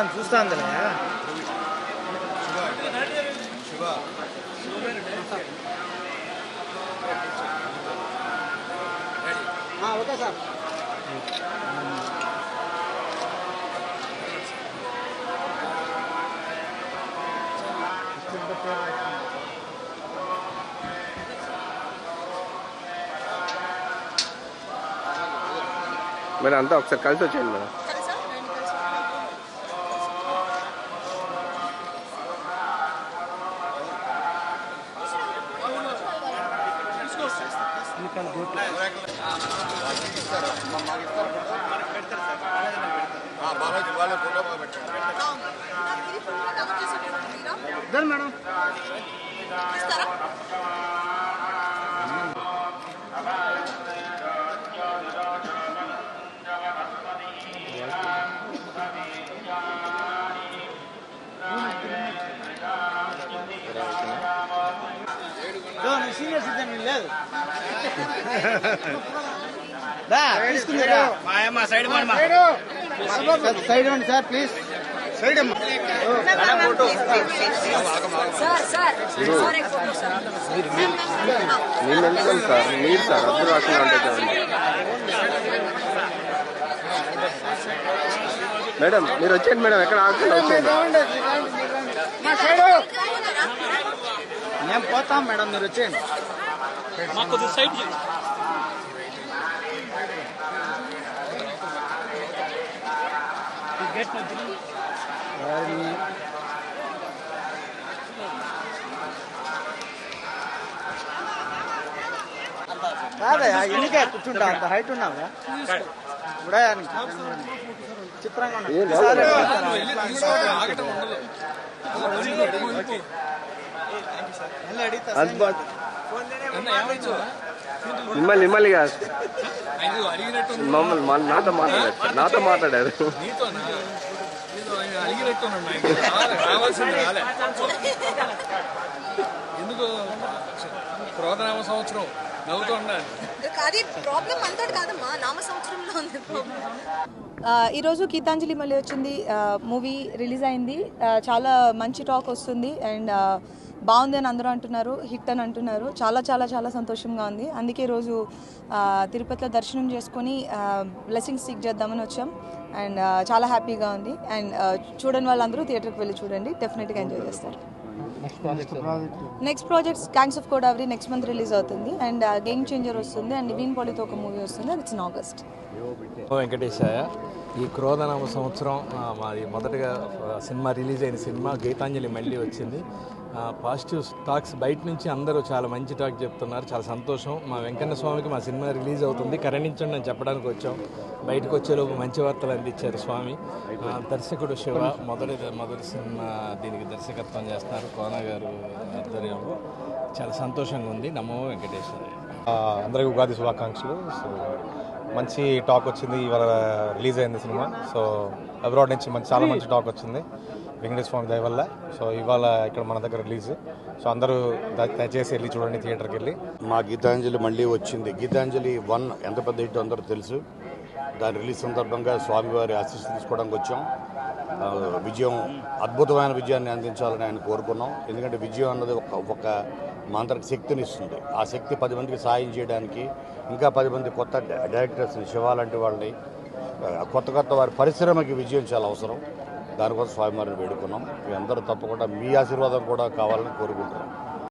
Madam చూస్తా అందులో okay sir. మరి అంతా ఒకసారి కలిసి వచ్చేయండి madam. you can go to then madam senior citizen లేదు సైడ్ అండి సార్ ప్లీజ్ సైడ్ మీరు సార్ మీరు సార్ అప్పుడు అట్లా మేడం మీరు వచ్చేయండి మేడం ఎక్కడ ఆగుతుంది వచ్చేయండి. మేము పోతాం మేడం మీరు వచ్చేయండి ఎవరిని? కాదయ్యా ఎన్నికే కూర్చుంటా అంత హైట్ ఉన్నావా ఇప్పుడే చిత్రంగా ఉన్నా. ఏ లేదు. సరే, మళ్ళీ అడిగితా అది బా- మిమ్మల్ని మిమ్మల్ని కాదు మమ్మల్ని నాతో మాట్లాడారు. నాతో మాట్లాడారు ఎందుకు? క్రోధనామ సంవత్సరం. నవ్వుతూ ఉండాలి అది ప్రాబ్లం అంతా కాదమ్మా. నామ ఆ, ఈరోజు గీతాంజలి మళ్ళీ వచ్చింది. మూవీ రిలీజ్ అయింది. చాలా మంచి టాక్ వస్తుంది. అండ్ బాగుంది అని అందరూ అంటున్నారు హిట్ అని అంటున్నారు. చాలా చాలా చాలా సంతోషంగా ఉంది. అందుకే ఈరోజు తిరుపతిలో దర్శనం చేసుకొని బ్లెస్సింగ్స్ సీక్ చేద్దామని వచ్చాం. అండ్ చాలా హ్యాపీగా ఉంది. అండ్ చూడని వాళ్ళందరూ థియేటర్కి వెళ్ళి చూడండి. డెఫినెట్గా ఎంజాయ్ చేస్తారు. Next projects gangs of Godavari next month release అవుతుంది. అండ్ గేమ్ చేంజర్ వస్తుంది. అండ్ నివీన్ పాలితో ఒక మూవీ వస్తుంది. అది ఇట్స్ ఇన్ ఆగస్ట్ వెంకటేశాయ ఈ క్రోధనామ సంవత్సరం మాది మొదటగా సినిమా రిలీజ్ అయిన సినిమా గీతాంజలి మళ్ళీ వచ్చింది. పాజిటివ్ టాక్స్ బయట నుంచి అందరూ చాలా మంచి టాక్ చెప్తున్నారు. చాలా సంతోషం. మా వెంకన్న స్వామికి మా సినిమా రిలీజ్ అవుతుంది. కరణించండి అని చెప్పడానికి వచ్చాం. బయటకు వచ్చేలోపు మంచి వార్తలు అందించారు స్వామి. దర్శకుడు శివ మొదటి మొదటి సినిమా దీనికి దర్శకత్వం చేస్తున్నారు కోన గారు ఆధ్వర్యంలో. చాలా సంతోషంగా ఉంది. నమో వెంకటేశ్వర అందరికీ ఉగాది శుభాకాంక్షలు. సో మంచి టాక్ వచ్చింది. ఇవాళ రిలీజ్ అయింది సినిమా. సో అబ్రాడ్ నుంచి మంచి చాలా మంచి టాక్ వచ్చింది. వెంకటేశ్వర స్వామి దయ వల్ల సో ఇవాళ ఇక్కడ మన దగ్గర రిలీజ్. సో అందరూ దయచేసి వెళ్ళి చూడండి థియేటర్కి వెళ్ళి. మా గీతాంజలి మళ్ళీ వచ్చింది. గీతాంజలి వన్ ఎంత పెద్ద హిట్ అందరూ తెలుసు. దాని రిలీజ్ సందర్భంగా స్వామివారి ఆశీస్సు తీసుకోవడానికి వచ్చాం. విజయం అద్భుతమైన విజయాన్ని అందించాలని ఆయన కోరుకున్నాం. ఎందుకంటే విజయం అన్నది ఒక ఒక మాంత్రిక శక్తిని ఇస్తుంది. ఆ శక్తి పది మందికి సాయం చేయడానికి ఇంకా పది మంది కొత్త డైరెక్టర్స్ని శివ వాళ్ళని కొత్త కొత్త వారి పరిశ్రమకి విజయం చాలా అవసరం. దానికోసం స్వామివారిని వేడుకున్నాం. మీ అందరూ తప్పకుండా మీ ఆశీర్వాదం కూడా కావాలని కోరుకుంటున్నాం.